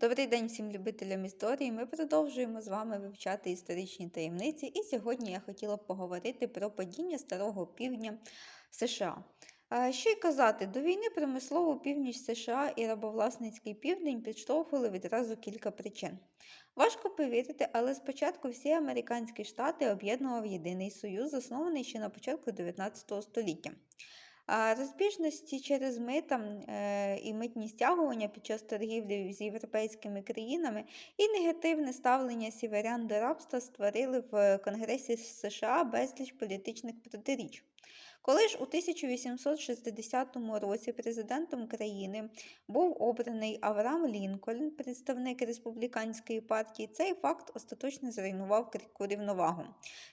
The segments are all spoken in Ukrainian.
Добрий день всім любителям історії. Ми продовжуємо з вами вивчати історичні таємниці. І сьогодні я хотіла б поговорити про падіння Старого Півдня США. Що й казати, до війни промислову північ США і рабовласницький південь підштовхували відразу кілька причин. Важко повірити, але спочатку всі американські штати об'єднував єдиний союз, заснований ще на початку 19 століття. Розбіжності через мита е, і митні стягування під час торгівлі з європейськими країнами і негативне ставлення сіверян до рабства створили в Конгресі США безліч політичних протиріч. Коли ж у 1860 році президентом країни був обраний Авраам Лінкольн, представник республіканської партії, цей факт остаточно зруйнував рівновагу.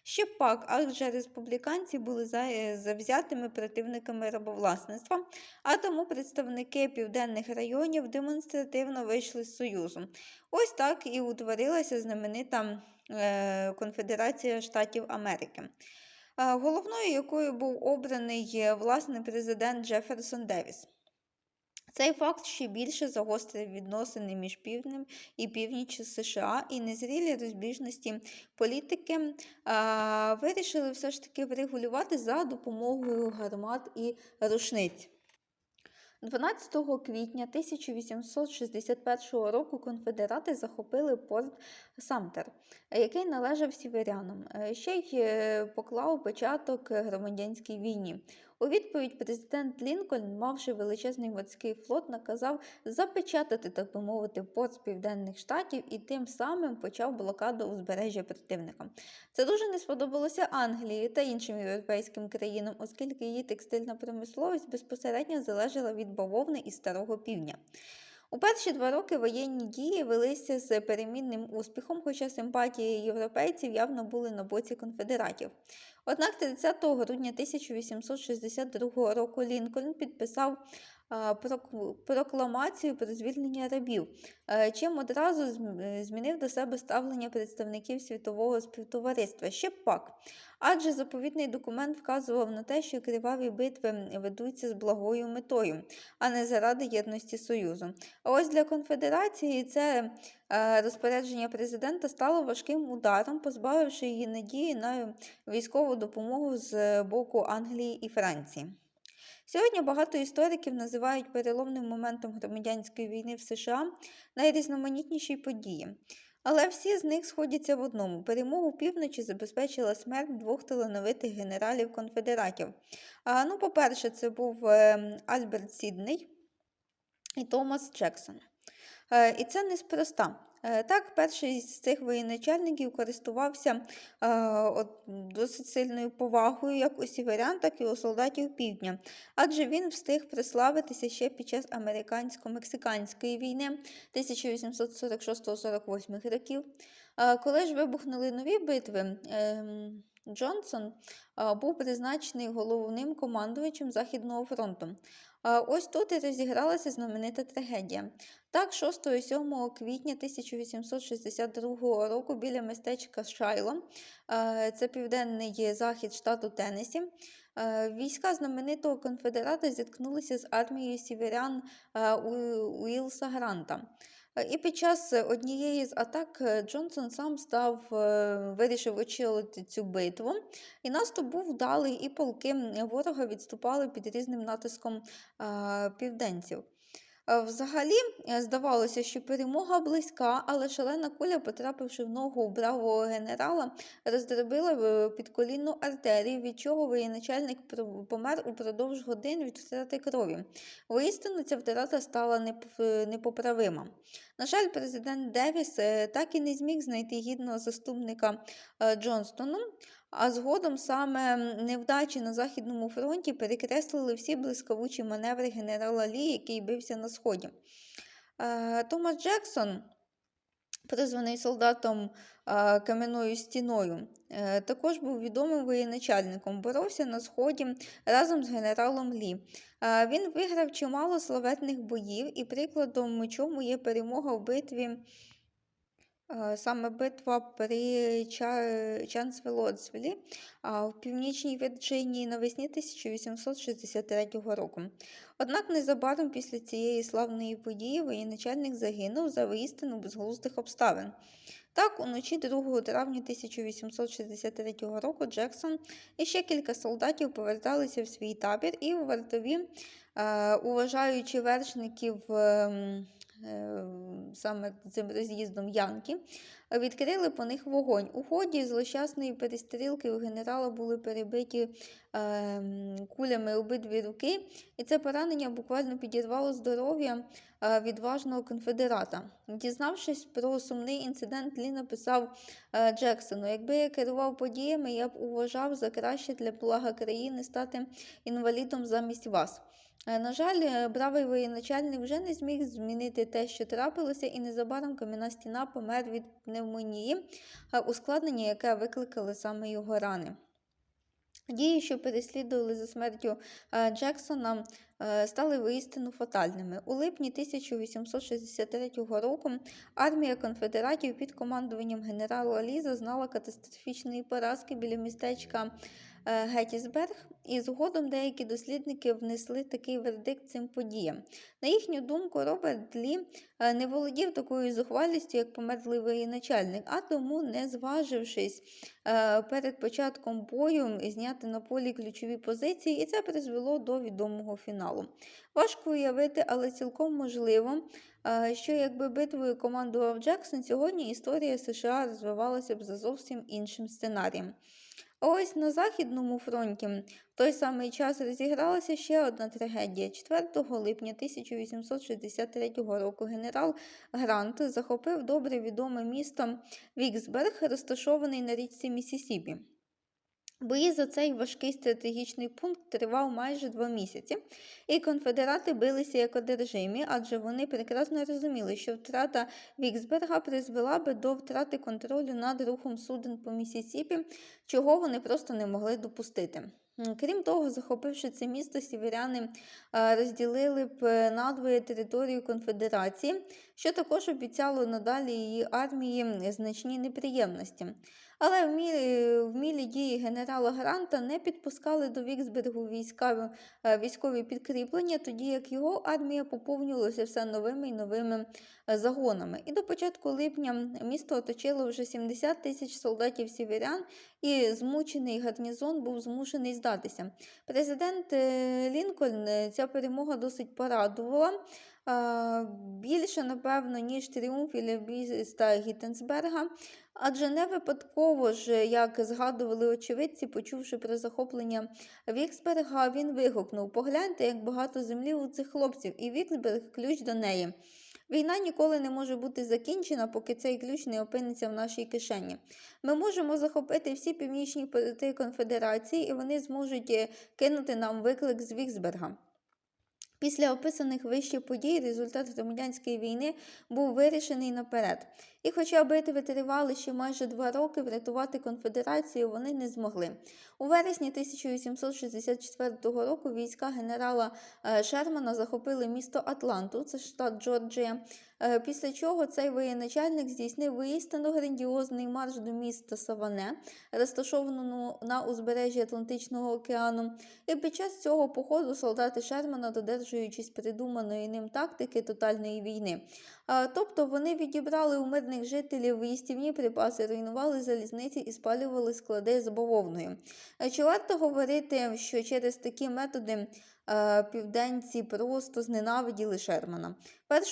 Ще пак, адже республіканці були е, завзятими противниками рабовласництва, а тому представники південних районів демонстративно вийшли з Союзу. Ось так і утворилася знаменита е, Конфедерація Штатів Америки. Головною якою був обраний власне президент Джеферсон Девіс. Цей факт ще більше загострив відносини між півднем і північчю США, і незрілі розбіжності політики а, вирішили все ж таки врегулювати за допомогою гармат і рушниць. 12 квітня 1861 року конфедерати захопили порт Самтер, який належав сіверянам, е, ще й е, поклав початок громадянській війні. У відповідь президент Лінкольн, мавши величезний морський флот, наказав запечатати, так би мовити, порт з південних штатів і тим самим почав блокаду узбережжя противника. Це дуже не сподобалося Англії та іншим європейським країнам, оскільки її текстильна промисловість безпосередньо залежала від бавовни із старого півдня. У перші два роки воєнні дії велися з перемінним успіхом, хоча симпатії європейців явно були на боці конфедератів. Однак 30 грудня 1862 року Лінкольн підписав прокламацію про звільнення рабів, е, чим одразу е, змінив до себе ставлення представників світового співтовариства. Ще пак. Адже заповітний документ вказував на те, що криваві битви ведуться з благою метою, а не заради єдності Союзу. А ось для конфедерації це е, розпорядження президента стало важким ударом, позбавивши її надії на військову допомогу з боку Англії і Франції. Сьогодні багато істориків називають переломним моментом громадянської війни в США найрізноманітніші події. Але всі з них сходяться в одному: перемогу півночі забезпечила смерть двох талановитих генералів конфедератів. А, ну, по-перше, це був е, Альберт Сідней і Томас Джексон. Е, І це неспроста. Е, Так, перший з цих воєначальників користувався е, от, досить сильною повагою як у сіверян, так і у солдатів півдня, адже він встиг прославитися ще під час американсько-мексиканської війни 1846-48 років. Е, Коли ж вибухнули нові битви, ем, Джонсон був призначений головним командувачем Західного фронту. Ось тут і розігралася знаменита трагедія. Так, 6 і 7 квітня 1862 року біля містечка Шайло, це південний захід штату Теннессі, е, війська знаменитого конфедерата зіткнулися з армією сіверян Уілса Гранта. Е, І під час однієї з атак е, Джонсон сам став, е, вирішив очолити цю битву. І наступ був вдалий, і полки ворога відступали під різним натиском південців. Е, Взагалі, е, здавалося, що перемога близька, але шалена куля, потрапивши в ногу бравого генерала, роздробила е, підколінну артерію, від чого воєначальник помер упродовж годин від втрати крові. Воістину, ця втрата стала непоп- непоправима. На жаль, президент Девіс так і не зміг знайти гідного заступника Джонстону, а згодом саме невдачі на Західному фронті перекреслили всі блискавучі маневри генерала Лі, який бився на сході. Е, Томас Джексон, призваний солдатом е, кам'яною стіною, е, також був відомим воєначальником, боровся на сході разом з генералом Лі. Він виграв чимало славетних боїв, і прикладом чому є перемога в битві Саме битва при Ча- а, в північній Вірджинії навесні 1863 року. Однак незабаром після цієї славної події воєначальник загинув за воістину безглуздих обставин. Так, уночі 2 травня 1863 року Джексон і ще кілька солдатів поверталися в свій табір, і вартові, е, уважаючи вершників ем, е, саме цим роз'їздом Янки, відкрили по них вогонь. У ході злощасної перестрілки у генерала були перебиті ем, кулями обидві руки, і це поранення буквально підірвало здоров'я е, відважного конфедерата. Дізнавшись про сумний інцидент, Лі написав е, Джексону: якби я керував подіями, я б уважав за краще для блага країни стати інвалідом замість вас. Е, На жаль, е, бравий воєначальник вже не зміг змінити те, що трапилося, і незабаром кам'яна стіна помер від пневмонії, ускладнення, яке викликали саме його рани. Дії, що переслідували за смертю е, Джексона, е, стали воістину фатальними. У липні 1863 року армія конфедератів під командуванням генерала Лі зазнала катастрофічної поразки біля містечка Геттісберг, і згодом деякі дослідники внесли такий вердикт цим подіям. На їхню думку, Роберт Лі е, не володів такою зухвалістю, як померлий воєначальник, а тому, не зважившись е, перед початком бою, зняти на полі ключові позиції, і це призвело до відомого фіналу. Важко уявити, але цілком можливо, е, що якби битвою командував Джексон, сьогодні історія США розвивалася б за зовсім іншим сценарієм. А ось на Західному фронті в той самий час розігралася ще одна трагедія. 4 липня 1863 року генерал Грант захопив добре відоме місто Віксберг, розташований на річці Місісіпі. Бої за цей важкий стратегічний пункт тривав майже два місяці, і конфедерати билися як одержимі, адже вони прекрасно розуміли, що втрата Віксберга призвела би до втрати контролю над рухом суден по Місісіпі, чого вони просто не могли допустити. Крім того, захопивши це місто, сіверяни розділили б е, надвоє територію конфедерації, що також обіцяло надалі її армії значні неприємності. Але вмілі, вмілі дії генерала Гранта не підпускали до Віксбергу війська, е, військові підкріплення, тоді як його армія поповнювалася все новими і новими е, загонами. І до початку липня місто оточило вже 70 тисяч солдатів сіверян, і змучений гарнізон був змушений здатися. Президент е, Лінкольн ця перемога досить порадувала. А, Більше, напевно, ніж тріумф Іллібіста Гіттенсберга, адже не випадково ж, як згадували очевидці, почувши про захоплення Віксберга, він вигукнув: Погляньте, як багато землі у цих хлопців, і Віксберг ключ до неї. Війна ніколи не може бути закінчена, поки цей ключ не опиниться в нашій кишені. Ми можемо захопити всі північні порти конфедерації, і вони зможуть е, кинути нам виклик з Віксберга. Після описаних вище подій результат громадянської війни був вирішений наперед. І хоча битви тривали ще майже два роки, врятувати конфедерацію вони не змогли. У вересні 1864 року війська генерала е, Шермана захопили місто Атланту, це штат Джорджія. Е, Після чого цей воєначальник здійснив воістину грандіозний марш до міста Саване, розташованого на узбережжі Атлантичного океану. І під час цього походу солдати Шермана, додержуючись придуманої ним тактики тотальної війни. Тобто вони відібрали у мирних жителів їстівні припаси, руйнували залізниці і спалювали склади з бавовною. Чи варто говорити, що через такі методи е, південці просто зненавиділи Шермана?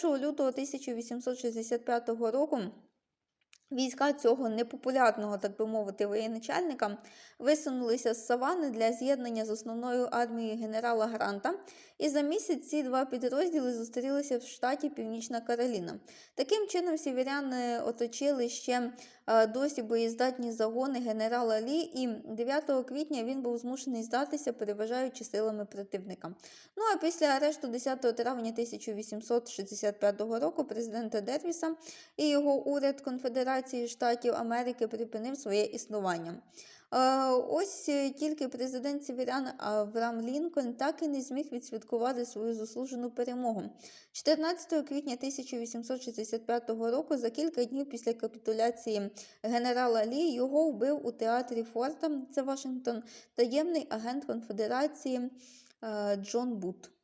1 лютого 1865 року Війська цього непопулярного, так би мовити, воєначальника висунулися з Савани для з'єднання з основною армією генерала Гранта, і за місяць ці два підрозділи зустрілися в штаті Північна Кароліна. Таким чином, сіверяни оточили ще е, досі боєздатні загони генерала Лі, і 9 квітня він був змушений здатися, переважаючи силами противника. Ну а після арешту 10 травня 1865 року президента Дервіса і його уряд Конфедерації Штатів Америки припинив своє існування. Е, Ось е, тільки президент Сєвєрян Авраам Лінкольн так і не зміг відсвяткувати свою заслужену перемогу. 14 квітня 1865 року, за кілька днів після капітуляції генерала Лі, його вбив у театрі Форта, це Вашингтон, таємний агент конфедерації е, Джон Бут.